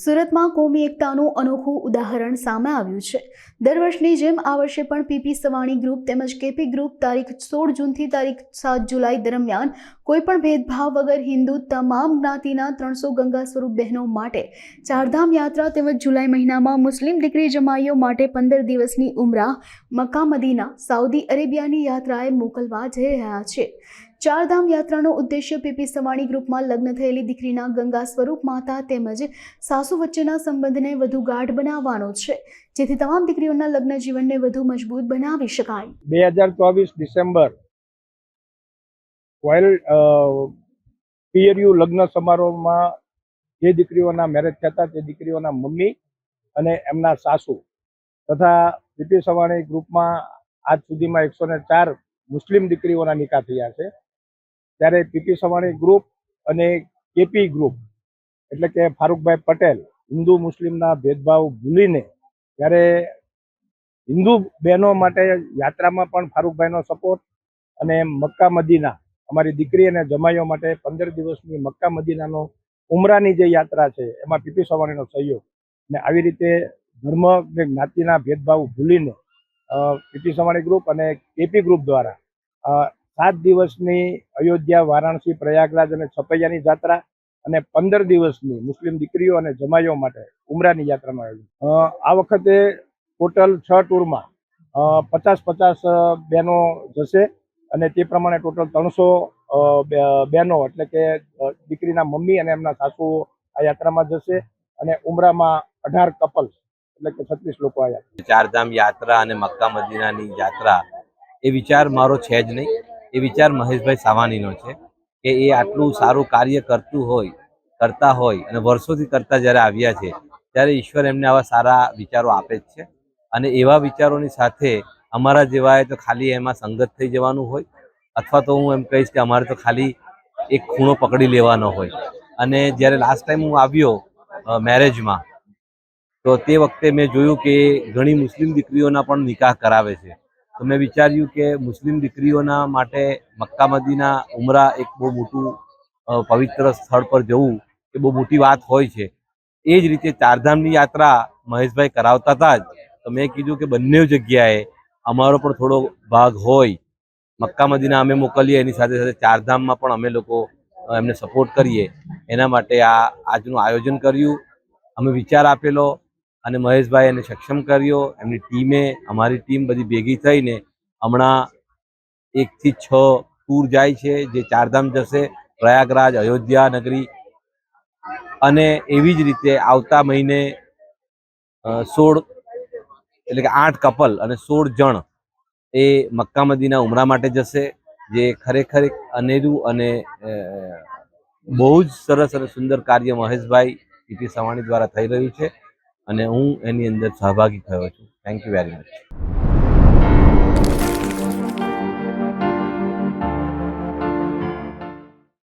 સુરતમાં કોમી એકતાનું અનોખું ઉદાહરણ સામે આવ્યું છે. દર વર્ષની જેમ આ વર્ષે પણ પીપી સવાણી ગ્રુપ તેમજ કેપી ગ્રુપ તારીખ સોળ જૂનથી તારીખ સાત જુલાઈ દરમિયાન કોઈપણ ભેદભાવ વગર હિન્દુ તમામ જ્ઞાતિના ત્રણસો ગંગા સ્વરૂપ બહેનો માટે ચારધામ યાત્રા તેમજ જુલાઈ મહિનામાં મુસ્લિમ દીકરી જમાઈઓ માટે પંદર દિવસની ઉમરા મક્કા મદીના સાઉદી અરેબિયાની યાત્રાએ મોકલવા જઈ રહ્યા છે. ચારધામ યાત્રાનો ઉદ્દેશ્ય પીપી સવાણી ગ્રુપમાં લગ્ન થયેલી દીકરીના ગંગા સ્વરૂપ માતા તેમજ સાસુ વચ્ચેના સંબંધને વધુ ગાઢ બનાવવાનો છે. જેથી તમામ દીકરીઓના લગ્ન જીવનને વધુ મજબૂત બનાવી શકાય. બે હજાર ચોવીસ ડિસેમ્બર વાઇલ લગ્ન સમારોહમાં જે દીકરીઓના મેરેજ થતા તે દીકરીઓના મમ્મી અને એમના સાસુ તથા પીપી સવાણી ગ્રુપમાં આજ સુધીમાં એકસો ચાર મુસ્લિમ દીકરીઓના નિકાહ થયા છે. ત્યારે પીપી સવાણી ગ્રુપ અને કેપી ગ્રુપ એટલે કે ફારૂકભાઈ પટેલ હિન્દુ મુસ્લિમના ભેદભાવ ભૂલીને ત્યારે હિન્દુ બહેનો માટે યાત્રામાં પણ ફારૂકભાઈનો સપોર્ટ અને મક્કા મદીના અમારી દીકરી અને જમાઈઓ માટે પંદર દિવસની મક્કા મદીનાનો ઉમરાની જે યાત્રા છે એમાં પીપી સવાણીનો સહયોગ અને આવી રીતે ધર્મ કે જ્ઞાતિના ભેદભાવ ભૂલીને પીપી સવાણી ગ્રુપ અને કેપી ગ્રુપ દ્વારા સાત દિવસની અયોધ્યા, વારાણસી, પ્રયાગરાજ અને છપૈયાની જાત્રા અને પંદર દિવસની મુસ્લિમ દીકરીઓ અને જમાઈઓ માટે ઉમરાની યાત્રાનું આયોજન. આ વખતે ટોટલ છ ટૂરમાં પચાસ પચાસ બહેનો જશે અને તે પ્રમાણે ટોટલ ત્રણસો બહેનો એટલે કે દીકરીના મમ્મી અને એમના સાસુઓ આ યાત્રામાં જશે અને ઉમરામાં અઢાર કપલ્સ એટલે કે છત્રીસ લોકો આવ્યા ચારધામ યાત્રા અને મક્કા મદીનાની યાત્રા, એ વિચાર મારો છે જ નહીં. એ વિચાર મહેશભાઈ સાવાનીનો છે કે એ આટલું સારું કાર્ય કરતું હોય, કરતા હોય અને વર્ષોથી કરતા જ્યારે આવ્યા છે, ત્યારે ઈશ્વર એમને આવા સારા વિચારો આપે જ છે. અને એવા વિચારોની સાથે અમારા જેવાએ તો ખાલી એમાં સંગત થઈ જવાનું હોય, અથવા તો હું એમ કહીશ કે અમારે તો ખાલી એક ખૂણો પકડી લેવાનો હોય. અને જ્યારે લાસ્ટ ટાઈમ હું આવ્યો મેરેજમાં તો તે વખતે મેં જોયું કે ઘણી મુસ્લિમ દીકરીઓના પણ નિકાહ કરાવે છે. તો મેં વિચાર્યું કે મુસ્લિમ દીકરીઓના માટે મક્કા મદીના ઉમરા એક બહુ મોટું પવિત્ર સ્થળ પર જવું એ બહુ મોટી વાત હોય છે. એ જ રીતે ચારધામની યાત્રા મહેશભાઈ કરાવતા હતા જ. તો મેં કીધું કે બંને જગ્યાએ અમારો પણ થોડો ભાગ હોય. મક્કા મદીના અમે મોકલીએ, એની સાથે સાથે ચારધામમાં પણ અમે લોકો એમને સપોર્ટ કરીએ. એના માટે આ, આજનું આયોજન કર્યું. અમે વિચાર આપેલો અને મહેશભાઈ એને સક્ષમ કર્યો. એમની ટીમે, અમારી ટીમ બધી ભેગી થઈને હમણાં એકથી છ ટૂર જાય છે, જે ચારધામ જશે, પ્રયાગરાજ, અયોધ્યા નગરી. અને એવી જ રીતે આવતા મહિને સોળ એટલે કે આઠ કપલ અને સોળ જણ એ મક્કા મદીના ઉમરા માટે જશે, જે ખરેખર અનેરું અને બહુ જ સરસ અને સુંદર કાર્ય મહેશભાઈ પીટી સવાણી દ્વારા થઈ રહ્યું છે. અને હું એની અંદર સહભાગી થયો છું. Thank you very much